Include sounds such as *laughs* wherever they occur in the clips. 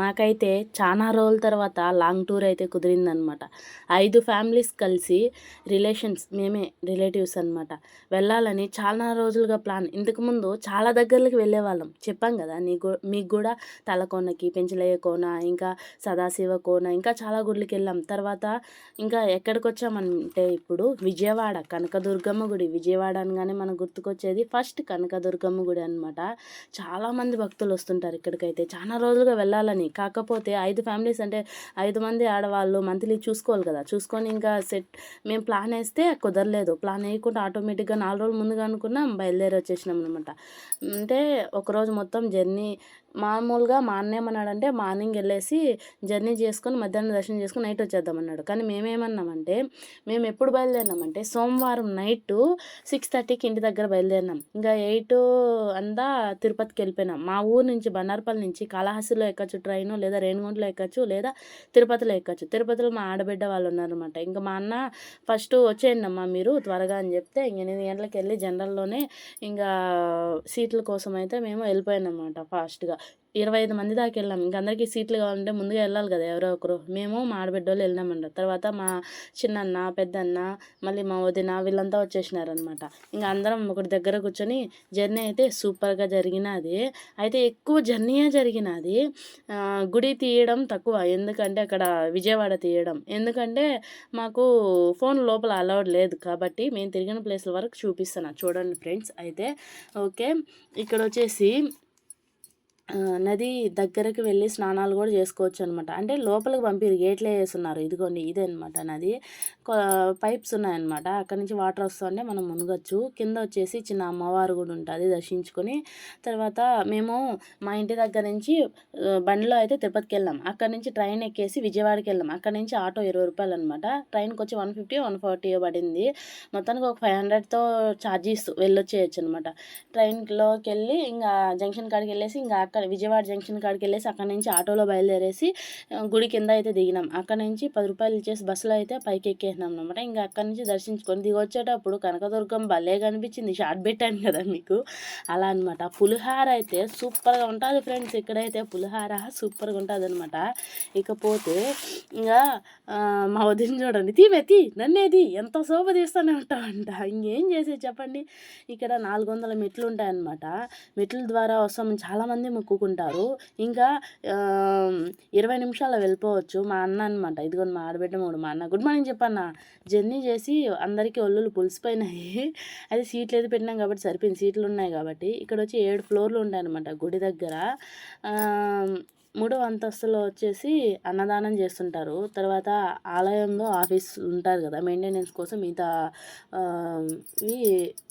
మాకైతే చాలా రోజుల తర్వాత లాంగ్ టూర్ అయితే కుదిరిందనమాట. ఐదు ఫ్యామిలీస్ కలిసి రిలేషన్స్ మేమే రిలేటివ్స్ అనమాట వెళ్ళాలని చాలా రోజులుగా ప్లాన్. ఇంతకుముందు చాలా దగ్గరలకు వెళ్ళేవాళ్ళం. చెప్పాం కదా నీకు మీకు కూడా తలకోనకి పెంచలయ్య కోన ఇంకా సదాశివ కోన ఇంకా చాలా గుడికి వెళ్ళాం. తర్వాత ఇంకా ఎక్కడికి వచ్చామంటే ఇప్పుడు విజయవాడ కనకదుర్గమ్మ గుడి. విజయవాడ అనగానే మనకు గుర్తుకొచ్చేది ఫస్ట్ కనకదుర్గమ్మ గుడి అనమాట చాలామంది భక్తులు వస్తుంటారు ఇక్కడికైతే. చాలా రోజులుగా వెళ్ళాలని కాకపోతే ఐదు ఫ్యామిలీస్ అంటే ఐదు మంది ఆడవాళ్ళు మంత్లీ చూసుకోవాలి కదా. చూసుకొని ఇంకా సెట్ మేము ప్లాన్ వేస్తే కుదరలేదు. ప్లాన్ వేయకుండా ఆటోమేటిక్గా నాలుగు రోజులు ముందుగా అనుకున్నాం బయలుదేరి వచ్చేసినాం అనమాట అంటే ఒకరోజు మొత్తం జర్నీ మామూలుగా మా అన్న ఏమన్నాడంటే మార్నింగ్ వెళ్ళేసి జర్నీ చేసుకొని మధ్యాహ్నం దర్శనం చేసుకొని నైట్ వచ్చేద్దాం అన్నాడు కానీ మేమేమన్నామంటే మేము ఎప్పుడు బయలుదేరినామంటే సోమవారం నైట్ సిక్స్ థర్టీకి ఇంటి దగ్గర బయలుదేరినాం. ఇంకా ఎయిట్ అంతా తిరుపతికి వెళ్ళిపోయినాం. మా ఊరు నుంచి బండారపల్లి నుంచి కాళహస్తిలో ఎక్కచ్చు ట్రైన్ లేదా రేణిగుంటలో ఎక్కచ్చు లేదా తిరుపతిలో ఎక్కచ్చు. తిరుపతిలో మా ఆడబిడ్డ వాళ్ళు ఉన్నారనమాట ఇంకా మా అన్న ఫస్ట్ వచ్చేయండి అమ్మా మీరు త్వరగా అని చెప్తే ఇంక ఎనిమిది గంటలకు వెళ్ళి జనరల్లోనే ఇంకా సీట్ల కోసం అయితే మేము వెళ్ళిపోయాం అనమాట ఫాస్ట్గా. ఇరవై ఐదు మంది దాకా వెళ్ళాం. ఇంక అందరికీ సీట్లు కావాలంటే ముందుగా వెళ్ళాలి కదా ఎవరో ఒకరు. మేము మా ఆడబిడ్డోళ్ళు వెళ్ళినామంట. తర్వాత మా చిన్నన్న పెద్దన్న మళ్ళీ మా వదిన వీళ్ళంతా వచ్చేసినారనమాట ఇంకా అందరం ఒకటి దగ్గర కూర్చొని జర్నీ అయితే సూపర్గా జరిగినది. అయితే ఎక్కువ జర్నీయే జరిగినది గుడి తీయడం తక్కువ. ఎందుకంటే అక్కడ విజయవాడ తీయడం. ఎందుకంటే మాకు ఫోన్ లోపల అలౌడ్ లేదు కాబట్టి మేము తిరిగిన ప్లేస్ల వరకు చూపిస్తాను చూడండి ఫ్రెండ్స్ అయితే. ఓకే. ఇక్కడ వచ్చేసి నది దగ్గరకు వెళ్ళి స్నానాలు కూడా చేసుకోవచ్చు అనమాట అంటే లోపలికి పంపిరు గేట్లే వేస్తున్నారు. ఇదిగోండి ఇదే అనమాట నది పైప్స్ ఉన్నాయన్నమాట అక్కడి నుంచి వాటర్ వస్తుంటే మనం మునగచ్చు. కింద వచ్చేసి చిన్న అమ్మవారు కూడా ఉంటుంది దర్శించుకొని. తర్వాత మేము మా ఇంటి దగ్గర నుంచి బండిలో అయితే తిరుపతికి వెళ్ళాం. అక్కడ నుంచి ట్రైన్ ఎక్కేసి విజయవాడకి వెళ్ళాం. అక్కడ నుంచి ఆటో ఇరవై రూపాయలు అనమాట. ట్రైన్కి వచ్చి వన్ ఫిఫ్టీ వన్ ఫార్టీ పడింది మొత్తానికి ఒక ఫైవ్ హండ్రెడ్తో ఛార్జీస్ వెళ్ళొచ్చేయచ్చు అనమాట. ట్రైన్లోకి వెళ్ళి ఇంకా జంక్షన్ కాడికి వెళ్ళేసి ఇంకా అక్కడ విజయవాడ జంక్షన్ కాడికి వెళ్ళేసి అక్కడ నుంచి ఆటోలో బయలుదేరేసి గుడి కింద అయితే దిగినాం. అక్కడ నుంచి పది రూపాయలు ఇచ్చేసి బస్సులో అయితే పైకి ఎక్కేసినాం అనమాట ఇంకా అక్కడ నుంచి దర్శించుకొని దిగి వచ్చేటప్పుడు కనకదుర్గం భలే కనిపించింది. షార్ట్ పెట్టాను కదా మీకు. అలా అనమాట పులిహార అయితే సూపర్గా ఉంటుంది ఫ్రెండ్స్. ఇక్కడైతే పులిహార సూపర్గా ఉంటుంది అనమాట ఇకపోతే ఇంకా మా వదిన చూడండి తీవే నన్నేది ఎంత శోభ తీస్తూనే ఉంటామంట ఇంకేం చేసేది చెప్పండి? ఇక్కడ నాలుగు వందల మెట్లు ఉంటాయన్నమాట. మెట్ల ద్వారా వస్తాం. చాలామంది మొక్కుకుంటారు ఇంకా ఇరవై నిమిషాలు వెళ్ళిపోవచ్చు. మా అన్న అనమాట ఇదిగోండి మా ఆడబిడ్డ మూడు మా అన్న. Good morning చెప్పన్న. జర్నీ చేసి అందరికీ ఒళ్ళు పులిసిపోయినాయి. *laughs* అది సీట్లు ఏది పెట్టినాం కాబట్టి సరిపోయింది. సీట్లు ఉన్నాయి కాబట్టి. ఇక్కడ వచ్చి ఏడు ఫ్లోర్లు ఉంటాయి అనమాట గుడి దగ్గర. మూడో మూడవ అంతస్తులో వచ్చేసి అన్నదానం చేస్తుంటారు. తర్వాత ఆలయంలో ఆఫీస్ ఉంటారు కదా మెయింటెనెన్స్ కోసం మిగతా ఇవి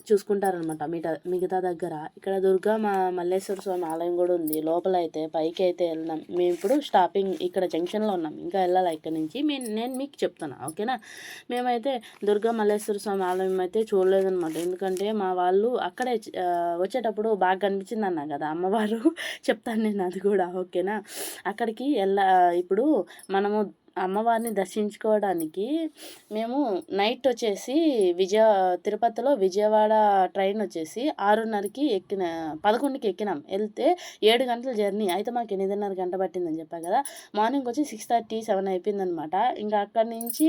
చూసుకుంటారనమాట మిగతా మిగతా దగ్గర. ఇక్కడ దుర్గా మా మల్లేశ్వర స్వామి ఆలయం కూడా ఉంది. లోపల అయితే పైకి అయితే వెళ్ళినాం మేము ఇప్పుడు స్టాపింగ్ ఇక్కడ జంక్షన్లో ఉన్నాం. ఇంకా వెళ్ళాలి ఇక్కడ నుంచి? నేను మీకు చెప్తాను ఓకేనా? మేమైతే దుర్గా మల్లేశ్వర స్వామి ఆలయం అయితే చూడలేదనమాట ఎందుకంటే మా వాళ్ళు అక్కడే వచ్చేటప్పుడు బాగా కనిపించింది అన్నా కదా అమ్మవారు. *laughs* చెప్తాను నేను అది కూడా ఓకేనా? అక్కడికి ఎలా ఇప్పుడు మనము అమ్మవారిని దర్శించుకోవడానికి మేము నైట్ వచ్చేసి విజయ తిరుపతిలో విజయవాడ ట్రైన్ వచ్చేసి ఆరున్నరకి ఎక్కిన పదకొండుకి ఎక్కినాం. వెళ్తే ఏడు గంటల జర్నీ. అయితే మాకు ఎనిమిదిన్నర గంట పట్టిందని చెప్పా కదా. మార్నింగ్ వచ్చి సిక్స్ థర్టీ సెవెన్ అయిపోయిందనమాట ఇంకా అక్కడి నుంచి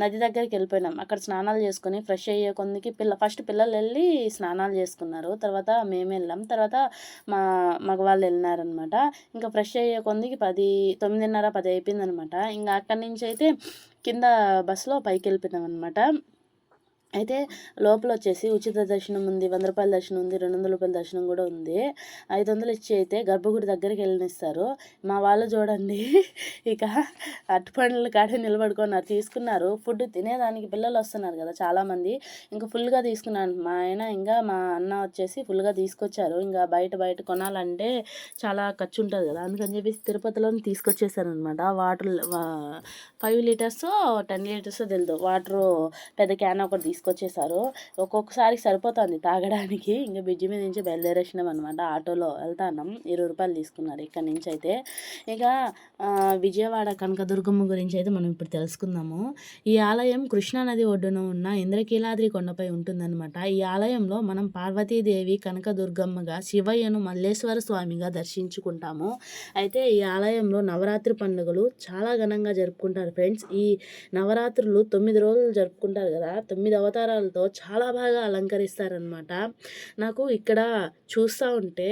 నది దగ్గరికి వెళ్ళిపోయినాం. అక్కడ స్నానాలు చేసుకొని ఫ్రెష్ అయ్యే కొందికి పిల్ల ఫస్ట్ పిల్లలు వెళ్ళి స్నానాలు చేసుకున్నారు. తర్వాత మేము వెళ్ళాం. తర్వాత మా మగవాళ్ళు వెళ్ళినారనమాట ఇంకా ఫ్రెష్ అయ్యే కొందికి పది తొమ్మిదిన్నర పది అయిపోయింది అనమాట. ఇంకా అక్కడి నుంచి అయితే కింద బస్సులో పైకి వెళ్ళిపోయినాం అనమాట. అయితే లోపల వచ్చేసి ఉచిత దర్శనం ఉంది వంద రూపాయల దర్శనం ఉంది రెండు వందల రూపాయల దర్శనం కూడా ఉంది. ఐదు వందలు ఇచ్చి అయితే గర్భగుడి దగ్గరికి వెళ్ళనిస్తారు. మా వాళ్ళు చూడండి ఇక అట్టుపండ్ల కాడే నిలబడుకున్నారు. తీసుకున్నారు ఫుడ్ తినేదానికి పిల్లలు వస్తున్నారు కదా చాలామంది. ఇంకా ఫుల్గా తీసుకున్నాను. మా ఆయన ఇంకా మా అన్న వచ్చేసి ఫుల్గా తీసుకొచ్చారు. ఇంకా బయట బయట కొనాలంటే చాలా ఖర్చు ఉంటుంది కదా. అందుకని చెప్పేసి తిరుపతిలో తీసుకొచ్చేసారనమాట water five litres ten litres తెలియదు వాటర్ పెద్ద క్యాన్ ఒకటి తీసుకు తీసుకొచ్చేసారు. ఒక్కొక్కసారి సరిపోతుంది తాగడానికి. ఇంకా బ్రిడ్జి మీద నుంచి బయలుదేరేసినాం అనమాట ఆటోలో వెళ్తాన్నాం. ఇరవై రూపాయలు తీసుకున్నారు ఇక్కడ నుంచి అయితే. ఇక విజయవాడ కనకదుర్గమ్మ గురించి అయితే మనం ఇప్పుడు తెలుసుకుందాము. ఈ ఆలయం కృష్ణానది ఒడ్డున ఉన్న ఇంద్రకీలాద్రి కొండపై ఉంటుందన్నమాట. ఈ ఆలయంలో మనం పార్వతీదేవి కనకదుర్గమ్మగా శివయ్యను మల్లేశ్వర స్వామిగా దర్శించుకుంటాము. అయితే ఈ ఆలయంలో నవరాత్రి పండుగలు చాలా ఘనంగా జరుపుకుంటారు ఫ్రెండ్స్. ఈ నవరాత్రులు తొమ్మిది రోజులు జరుపుకుంటారు కదా. తొమ్మిదవ అవతారాలతో చాలా బాగా అలంకరిస్తారనమాట నాకు ఇక్కడ చూస్తూ ఉంటే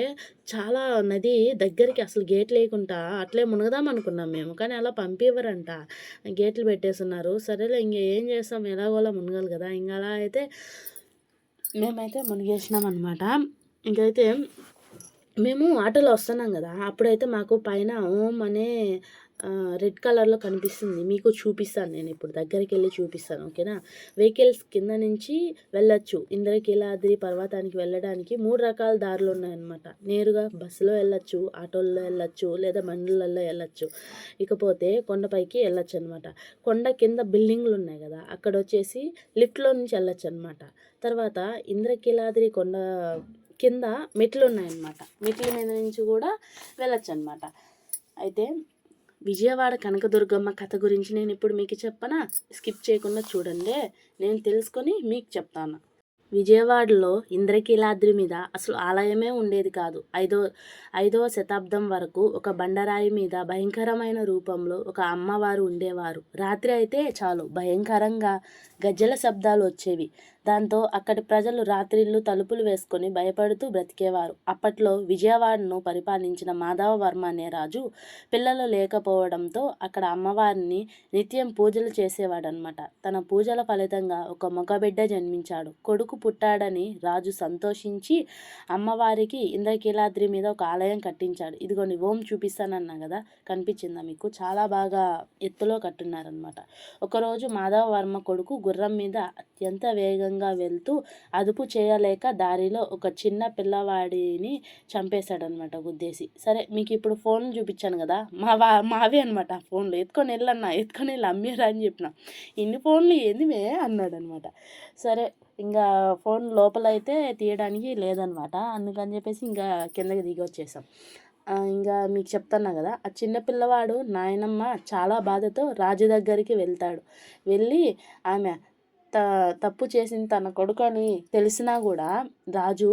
చాలా నది దగ్గరికి అసలు గేట్ లేకుండా అట్లే మునగదాం అనుకున్నాం మేము. కానీ అలా పంపివ్వరంట. గేట్లు పెట్టేస్తున్నారు. సరేలే ఇంక ఏం చేస్తాం? ఎలాగోలా మునగాలి కదా. ఇంకా అలా అయితే మేమైతే మునిగేసినాం అనమాట ఇంకైతే మేము ఆటోలో వస్తున్నాం కదా. అప్పుడైతే మాకు పైన ఓం అనే రెడ్ కలర్లో కనిపిస్తుంది. మీకు చూపిస్తాను నేను ఇప్పుడు. దగ్గరికి వెళ్ళి చూపిస్తాను ఓకేనా? వెహికల్స్ కింద నుంచి వెళ్ళొచ్చు. ఇంద్రకీలాద్రి పర్వతానికి వెళ్ళడానికి మూడు రకాల దారులు ఉన్నాయన్నమాట. నేరుగా బస్సులో వెళ్ళొచ్చు ఆటోల్లో వెళ్ళొచ్చు లేదా బండ్లలో వెళ్ళొచ్చు. ఇకపోతే కొండపైకి వెళ్ళొచ్చు అనమాట కొండ కింద బిల్డింగ్లు ఉన్నాయి కదా అక్కడ వచ్చేసి లిఫ్ట్లో నుంచి వెళ్ళొచ్చు అనమాట తర్వాత ఇంద్రకీలాద్రి కొండ కింద మెట్లు ఉన్నాయన్నమాట. మెట్ల మీద నుంచి కూడా వెళ్ళొచ్చు అనమాట అయితే విజయవాడ కనకదుర్గమ్మ కథ గురించి నేను ఇప్పుడు మీకు చెప్పనా? స్కిప్ చేయకుండా చూడండి. నేను తెలుసుకొని మీకు చెప్తాను. విజయవాడలో ఇంద్రకీలాద్రి మీద అసలు ఆలయమే ఉండేది కాదు. ఐదో ఐదవ శతాబ్దం వరకు ఒక బండరాయి మీద భయంకరమైన రూపంలో ఒక అమ్మవారు ఉండేవారు. రాత్రి అయితే చాలు. భయంకరంగా గజ్జల శబ్దాలు వచ్చేవి. దాంతో అక్కడి ప్రజలు రాత్రిళ్ళు తలుపులు వేసుకొని భయపడుతూ బ్రతికేవారు. అప్పట్లో విజయవాడను పరిపాలించిన మాధవవర్మ అనే రాజు పిల్లలు లేకపోవడంతో అక్కడ అమ్మవారిని నిత్యం పూజలు చేసేవాడనమాట తన పూజల ఫలితంగా ఒక మగబిడ్డ జన్మించాడు. కొడుకు పుట్టాడని రాజు సంతోషించి అమ్మవారికి ఇంద్రకీలాద్రి మీద ఒక ఆలయం కట్టించాడు. ఇదిగోని ఓం చూపిస్తానన్నా కదా? కనిపించిందా మీకు? చాలా బాగా ఎత్తులో కట్టున్నారనమాట ఒకరోజు మాధవ వర్మ కొడుకు గుర్రం మీద అత్యంత వేగంగా వెళ్తూ అదుపు చేయలేక దారిలో ఒక చిన్న పిల్లవాడిని చంపేశాడనమాట గుద్దేసి. సరే మీకు ఇప్పుడు ఫోన్ చూపించాను కదా మా వా మావే అనమాట ఫోన్లు. ఎత్తుకొని వెళ్ళన్నా ఎత్తుకొని వెళ్ళి అమ్మేరా అని చెప్పిన. ఇన్ని ఫోన్లు ఏందివే అన్నాడనమాట సరే ఇంకా ఫోన్ లోపల అయితే తీయడానికి లేదనమాట అందుకని చెప్పేసి ఇంకా కిందకి దిగి వచ్చేసాం. ఇంకా మీకు చెప్తున్నా కదా ఆ చిన్న పిల్లవాడు నాయనమ్మ చాలా బాధతో రాజు దగ్గరికి వెళ్తాడు. వెళ్ళి ఆమె త తప్పు చేసింది తన కొడుకు అని తెలిసినా కూడా రాజు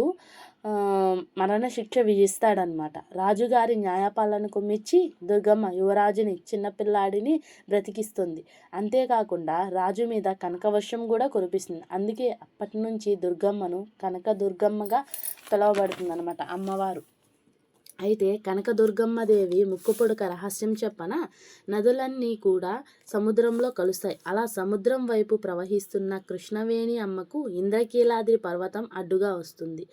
మరణశిక్ష విధిస్తాడనమాట రాజుగారి న్యాయపాలనకు మెచ్చి దుర్గమ్మ యువరాజుని చిన్నపిల్లాడిని బ్రతికిస్తుంది. అంతేకాకుండా రాజు మీద కనకవర్షం కూడా కురిపిస్తుంది. అందుకే అప్పటి నుంచి దుర్గమ్మను కనక దుర్గమ్మగా పిలువబడుతుంది అనమాట అమ్మవారు. అయితే కనకదుర్గమ్మ దేవి ముక్కుపుడక రహస్యం చెప్పన? నదులన్నీ కూడా సముద్రంలో కలుస్తాయి. అలా సముద్రం వైపు ప్రవహిస్తున్న కృష్ణవేణి అమ్మకు ఇంద్రకీలాద్రి పర్వతం అడ్డుగా వస్తుంది.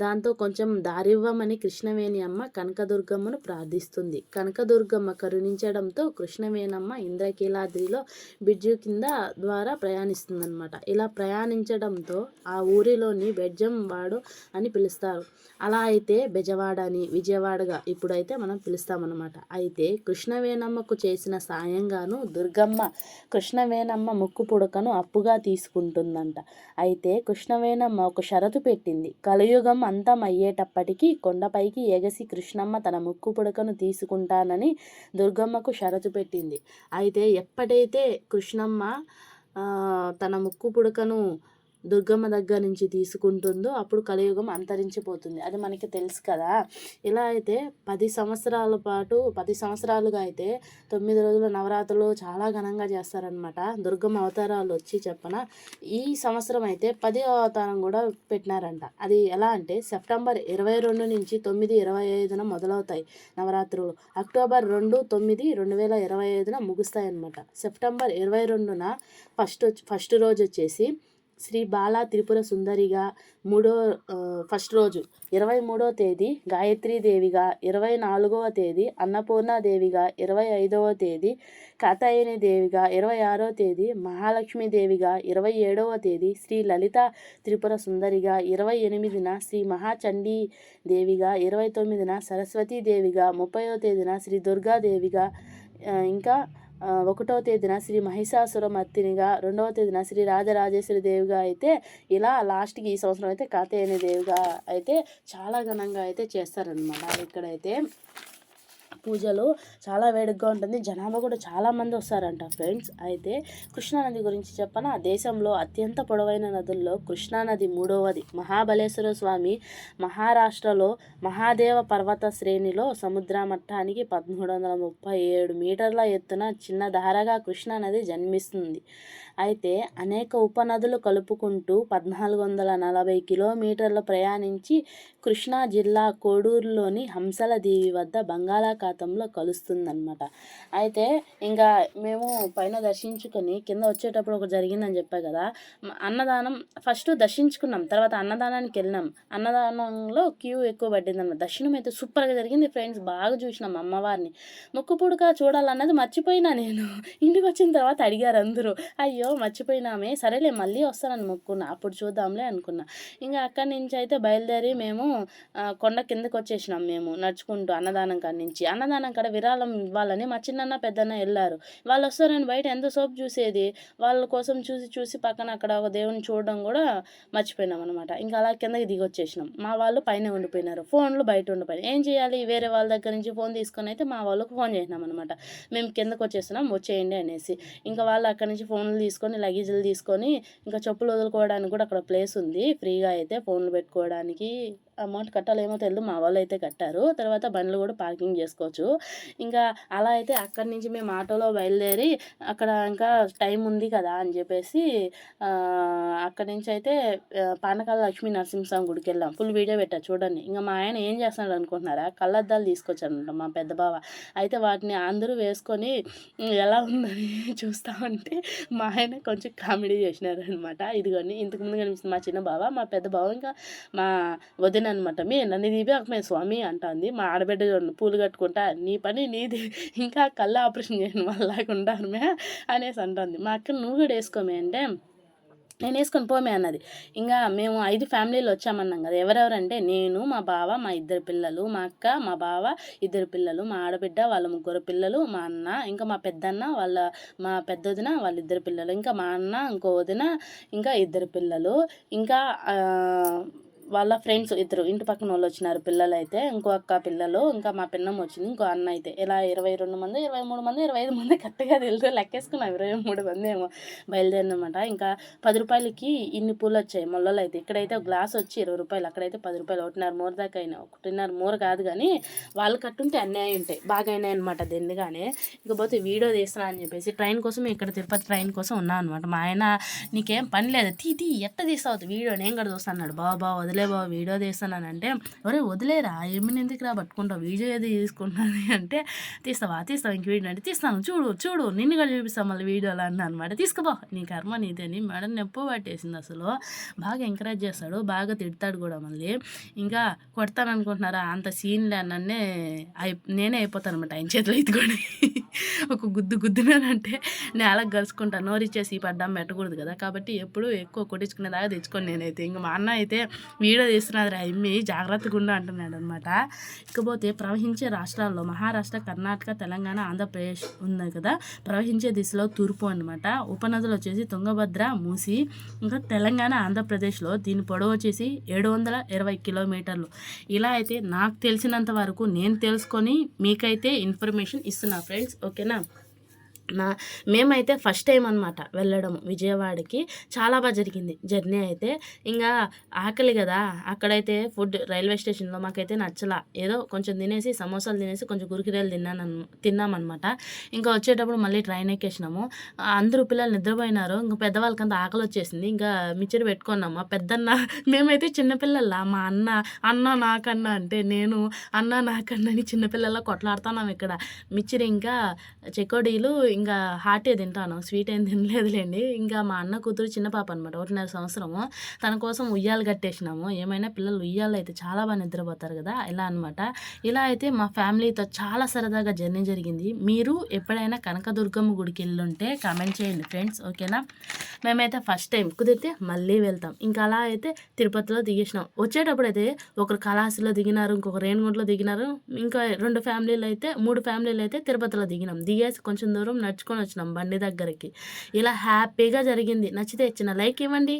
దాంతో కొంచెం దారివ్వమని కృష్ణవేణి అమ్మ కనకదుర్గమ్మను ప్రార్థిస్తుంది. కనకదుర్గమ్మ కరుణించడంతో కృష్ణవేణమ్మ ఇంద్రకీలాద్రిలో బ్రిడ్జి కింద ద్వారా ప్రయాణిస్తుందన్నమాట. ఇలా ప్రయాణించడంతో ఆ ఊరిలోని బెజ్జం వాడు అని పిలుస్తారు. అలా అయితే బెజవాడ అని విజయవాడగా ఇప్పుడైతే మనం పిలుస్తామన్నమాట. అయితే కృష్ణవేణమ్మకు చేసిన సాయంగాను దుర్గమ్మ కృష్ణవేణమ్మ ముక్కు పుడకను అప్పుగా తీసుకుంటుందంట. అయితే కృష్ణవేణమ్మ ఒక షరతు పెట్టింది. కలియుగం అంతం అయ్యేటప్పటికీ కొండపైకి ఎగసి కృష్ణమ్మ తన ముక్కు పుడకను తీసుకుంటానని దుర్గమ్మకు షరతు పెట్టింది. అయితే ఎప్పుడైతే కృష్ణమ్మ తన ముక్కు పుడకను దుర్గమ్మ దగ్గర నుంచి తీసుకుంటుందో అప్పుడు కలియుగం అంతరించిపోతుంది. అది మనకి తెలుసు కదా. ఇలా అయితే పది సంవత్సరాల పాటు పది సంవత్సరాలుగా అయితే తొమ్మిది రోజుల నవరాత్రులు చాలా ఘనంగా చేస్తారనమాట దుర్గమ్మ అవతారాలు వచ్చి చెప్పన ఈ సంవత్సరం అయితే పది అవతారం కూడా పెట్టినారంట. అది ఎలా అంటే సెప్టెంబర్ ఇరవై రెండు నుంచి తొమ్మిది ఇరవై ఐదున మొదలవుతాయి నవరాత్రులు. అక్టోబర్ రెండు తొమ్మిది రెండు వేల ఇరవై ఐదున ముగుస్తాయి అన్నమాట సెప్టెంబర్ ఇరవై రెండున ఫస్ట్ వచ్చి- ఫస్ట్ రోజు వచ్చేసి శ్రీ బాలా త్రిపుర సుందరిగా మూడో ఫస్ట్ రోజు. ఇరవై మూడో తేదీ గాయత్రీదేవిగా ఇరవై నాలుగవ తేదీ అన్నపూర్ణాదేవిగా ఇరవై ఐదవ తేదీ కాతాయని దేవిగా ఇరవై ఆరో తేదీ మహాలక్ష్మీదేవిగా ఇరవై ఏడవ తేదీ శ్రీ లలిత త్రిపుర సుందరిగా ఇరవై ఎనిమిదిన శ్రీ మహాచండీ దేవిగా ఇరవై తొమ్మిదిన సరస్వతీ దేవిగా ముప్పైవ తేదీన శ్రీ దుర్గాదేవిగా ఇంకా ఒకటవ తేదీన శ్రీ మహిషాసురమర్తినిగా రెండవ తేదీన శ్రీ రాజరాజేశ్వరి దేవిగా అయితే ఇలా లాస్ట్కి ఈ సంవత్సరం అయితే కాతేయని దేవిగా అయితే చాలా ఘనంగా అయితే చేస్తారనమాట ఇక్కడైతే పూజలు చాలా వేడుగ్గా ఉంటుంది. జనాభా కూడా చాలామంది వస్తారంట ఫ్రెండ్స్. అయితే కృష్ణానది గురించి చెప్పన? దేశంలో అత్యంత పొడవైన నదుల్లో కృష్ణానది మూడవది. మహాబలేశ్వర స్వామి మహారాష్ట్రలో మహాదేవ పర్వత శ్రేణిలో సముద్ర మట్టానికి పదమూడు వందల ముప్పై ఏడు మీటర్ల ఎత్తున చిన్న ధారగా కృష్ణానది జన్మిస్తుంది. అయితే అనేక ఉపనదులు కలుపుకుంటూ పద్నాలుగు వందల నలభై కిలోమీటర్లు ప్రయాణించి కృష్ణా జిల్లా కోడూరులోని హంసలదేవి వద్ద బంగాళాఖాతంలో కలుస్తుందన్నమాట. అయితే ఇంకా మేము పైన దర్శించుకొని కింద వచ్చేటప్పుడు ఒక జరిగిందని చెప్పా కదా అన్నదానం ఫస్ట్ దర్శించుకున్నాం తర్వాత అన్నదానానికి వెళ్ళినాం. అన్నదానంలో క్యూ ఎక్కువ పట్టింది అనమాట దర్శనం అయితే సూపర్గా జరిగింది ఫ్రెండ్స్ బాగా చూసినాం అమ్మవారిని. ముక్కు పుడక చూడాలన్నది మర్చిపోయినా నేను. ఇంటికి వచ్చిన తర్వాత అడిగారు అందరూ. అయ్యో మర్చిపోయినామే సరేలే మళ్ళీ వస్తానని మొక్కున్నా. అప్పుడు చూద్దాంలే అనుకున్నా. ఇంకా అక్కడి నుంచి అయితే బయలుదేరి మేము కొండ కిందకు వచ్చేసినాం మేము నడుచుకుంటూ అన్నదానం కాడ నుంచి. అన్నదానం కాడ విరాళం ఇవ్వాలని మా చిన్నన్న పెద్దన్న వెళ్ళారు వాళ్ళు వస్తారని బయట ఎంత సోపు చూసేది? వాళ్ళ కోసం చూసి చూసి పక్కన అక్కడ ఒక దేవుని చూడడం కూడా మర్చిపోయినాం అనమాట ఇంకా అలా కిందకి దిగి వచ్చేసినాం మా వాళ్ళు పైన ఉండిపోయినారు. ఫోన్లు బయట ఉండిపోయినాయి. ఏం చేయాలి? వేరే వాళ్ళ దగ్గర నుంచి ఫోన్ తీసుకొని అయితే మా వాళ్ళకి ఫోన్ చేసినాం అనమాట మేము కిందకు వచ్చేస్తున్నాం వచ్చేయండి అనేసి. ఇంకా వాళ్ళు అక్కడ నుంచి ఫోన్లు తీసుకొని లగేజీలు తీసుకొని ఇంకా చెప్పులు వదులుకోవడానికి కూడా అక్కడ ప్లేస్ ఉంది. ఫ్రీగా అయితే ఫోన్లు పెట్టుకోవడానికి అమౌంట్ కట్టాలేమో తెలియదు మా వాళ్ళు అయితే కట్టారు. తర్వాత బండ్లు కూడా పార్కింగ్ చేసుకోవచ్చు. ఇంకా అలా అయితే అక్కడి నుంచి మేము ఆటోలో బయలుదేరి అక్కడ ఇంకా టైం ఉంది కదా అని చెప్పేసి అక్కడి నుంచి అయితే పానకాల లక్ష్మీ నరసింహస్వామి గుడికి వెళ్ళాం. ఫుల్ వీడియో పెట్టా చూడండి. ఇంకా మా ఆయన ఏం చేస్తున్నాడు అనుకుంటున్నారా? కళ్ళద్దాలు తీసుకొచ్చాడంట మా పెద్ద బావ అయితే వాటిని అందరూ వేసుకొని ఎలా ఉందని *laughs* చూస్తా ఉంటే మా ఆయన కొంచెం కామెడీ చేసినారనమాట ఇదిగోని ఇదిగోండి ఇంతకు కనిపిస్తుంది మా చిన్న బావ మా పెద్ద బావ ఇంకా మా వదిన అనమాట మీ నన్ను దీపే స్వామి అంటుంది. మా ఆడబిడ్డ చూడండి పూలు కట్టుకుంటా నీ పని నీది ఇంకా కళ్ళ ఆపరేషన్ చేయను వాళ్ళలాగా మే అనేసి అంటుంది. మా అక్క నువ్వు కూడా వేసుకోమే అంటే నేను వేసుకొని పోమే అన్నది. ఇంకా మేము ఐదు ఫ్యామిలీలు వచ్చామన్నాం కదా ఎవరెవరంటే నేను మా బావ మా ఇద్దరు పిల్లలు మా అక్క మా బావ ఇద్దరు పిల్లలు మా ఆడబిడ్డ వాళ్ళ ముగ్గురు పిల్లలు మా అన్న ఇంకా మా పెద్దన్న వాళ్ళ మా పెద్ద వదిన వాళ్ళ ఇద్దరు పిల్లలు ఇంకా మా అన్న ఇంకో వదిన ఇంకా ఇద్దరు పిల్లలు ఇంకా వాళ్ళ ఫ్రెండ్స్ ఇద్దరు ఇంటి పక్కన వాళ్ళు వచ్చినారు పిల్లలు అయితే ఇంకో అక్క పిల్లలు ఇంకా మా పిన్నం వచ్చింది ఇంకో అన్న అయితే. ఇలా ఇరవై రెండు మంది ఇరవై మూడు మంది ఇరవై ఐదు మంది కరెక్ట్గా తెలుసు లెక్కేసుకున్నాం. ఇరవై మూడు మంది ఏమో బయలుదేరినమాట. ఇంకా పది రూపాయలకి ఇన్ని పూలు వచ్చాయి మొల్లలు అయితే. ఇక్కడైతే గ్లాస్ వచ్చి ఇరవై రూపాయలు అక్కడైతే పది రూపాయలు ఒకటిన్నర మూర దాకా అయినా ఒకటిన్నర మూర కాదు కానీ వాళ్ళు కట్టుంటే అన్నీ అయి ఉంటాయి. బాగా అయినాయి అనమాట దెందుగానే ఇకపోతే వీడియో తీస్తున్నా అని చెప్పేసి ట్రైన్ కోసం ఇక్కడ తిరుపతి ట్రైన్ కోసం ఉన్నా అనమాట మా ఆయన నీకేం పని లేదు తీ తీ ఎట్ట తీస్తావు? వీడియో నేను కూడా చూస్తాను బాబా బావ వదిలే బాబు వీడియో తీస్తానంటే ఒరే వదిలేరా ఏమి ఎందుకు రా పట్టుకుంటావు? వీడియో ఏది తీసుకుంటాను *laughs* అంటే తీస్తావా తీస్తావు ఇంక వీడియో అంటే తీస్తాను. చూడు చూడు నిన్ను కూడా చూపిస్తాను మళ్ళీ వీడియోలో అన్న అనమాట తీసుకుపో నీ కర్మ నీదని మేడం నొప్పు పట్టేసింది అసలు. బాగా ఎంకరేజ్ చేస్తాడు బాగా తిడతాడు కూడా మళ్ళీ. ఇంకా కొడతాను అనుకుంటున్నారా అంత సీన్ అన్నే అయి నేనే అయిపోతాను అనమాట ఆయన చేతిలో ఎత్తుకొని. *laughs* ఒక గుద్దు గుద్దునానంటే నేలకు గలుచుకుంటాను నోరిచ్చేసి ఈ పడ్డం పెట్టకూడదు కదా. కాబట్టి ఎప్పుడు ఎక్కువ కొట్టించుకునేదాకా తెచ్చుకొని నేనైతే. ఇంకా మా అన్న అయితే వీడియో తీస్తున్నది అమ్మి జాగ్రత్తగా ఉండు అంటున్నాడు అనమాట ఇకపోతే ప్రవహించే రాష్ట్రాల్లో మహారాష్ట్ర కర్ణాటక తెలంగాణ ఆంధ్రప్రదేశ్ ఉంది కదా ప్రవహించే దిశలో తూర్పు అనమాట ఉపనదులు వచ్చేసి తుంగభద్ర మూసి ఇంకా తెలంగాణ ఆంధ్రప్రదేశ్లో దీని పొడవు వచ్చేసి ఏడు వందల ఇరవై కిలోమీటర్లు. ఇలా అయితే నాకు తెలిసినంత వరకు నేను తెలుసుకొని మీకైతే ఇన్ఫర్మేషన్ ఇస్తున్నా ఫ్రెండ్స్ ఓకేనా? నా మేమైతే ఫస్ట్ టైం అనమాట వెళ్ళడం విజయవాడకి. చాలా బాగా జరిగింది జర్నీ అయితే. ఇంకా ఆకలి కదా అక్కడైతే ఫుడ్ రైల్వే స్టేషన్లో మాకైతే నచ్చలా. ఏదో కొంచెం తినేసి సమోసాలు తినేసి కొంచెం గురికిరేలు తిన్నాను తిన్నామన్నమాట. ఇంకా వచ్చేటప్పుడు మళ్ళీ ట్రైన్ ఎక్కేసినాము. అందరూ పిల్లలు నిద్రపోయినారు. ఇంకా పెద్దవాళ్ళకంత ఆకలి వచ్చేసింది. ఇంకా మిచ్చరు పెట్టుకున్నాము మా పెద్దన్న మేమైతే చిన్నపిల్లల్లా మా అన్న అన్న నాకన్నా అంటే నేను అన్న నాకన్నా అని చిన్నపిల్లల కొట్లాడుతున్నాం ఇక్కడ. మిచ్చరి ఇంకా చెకోడీలు ఇంకా హాటే తింటాను. స్వీట్ ఏం తినలేదులేండి. ఇంకా మా అన్న కూతురు చిన్న పాప అనమాట ఒకటిన్నర సంవత్సరము. తన కోసం ఉయ్యాలు కట్టేసినాము. ఏమైనా పిల్లలు ఉయ్యాలు అయితే చాలా బాగా నిద్రపోతారు కదా ఇలా అనమాట ఇలా అయితే మా ఫ్యామిలీతో చాలా సరదాగా జర్నీ జరిగింది. మీరు ఎప్పుడైనా కనకదుర్గమ్మ గుడికి వెళ్ళుంటే కామెంట్ చేయండి ఫ్రెండ్స్ ఓకేనా? మేమైతే ఫస్ట్ టైం కుదిరితే మళ్ళీ వెళ్తాం. ఇంకా అలా అయితే తిరుపతిలో దిగేసినాం. వచ్చేటప్పుడు అయితే ఒకరు కళాశిలో దిగినారు ఇంకొక రేణుగుంటలో దిగినారు. ఇంకా రెండు ఫ్యామిలీలు అయితే మూడు ఫ్యామిలీలు అయితే తిరుపతిలో దిగినాం. దిగేసి కొంచెం దూరం నడుచుకొని వచ్చినాం బండి దగ్గరికి. ఇలా హ్యాపీగా జరిగింది. నచ్చితే ఇచ్చిన లైక్ ఇవ్వండి.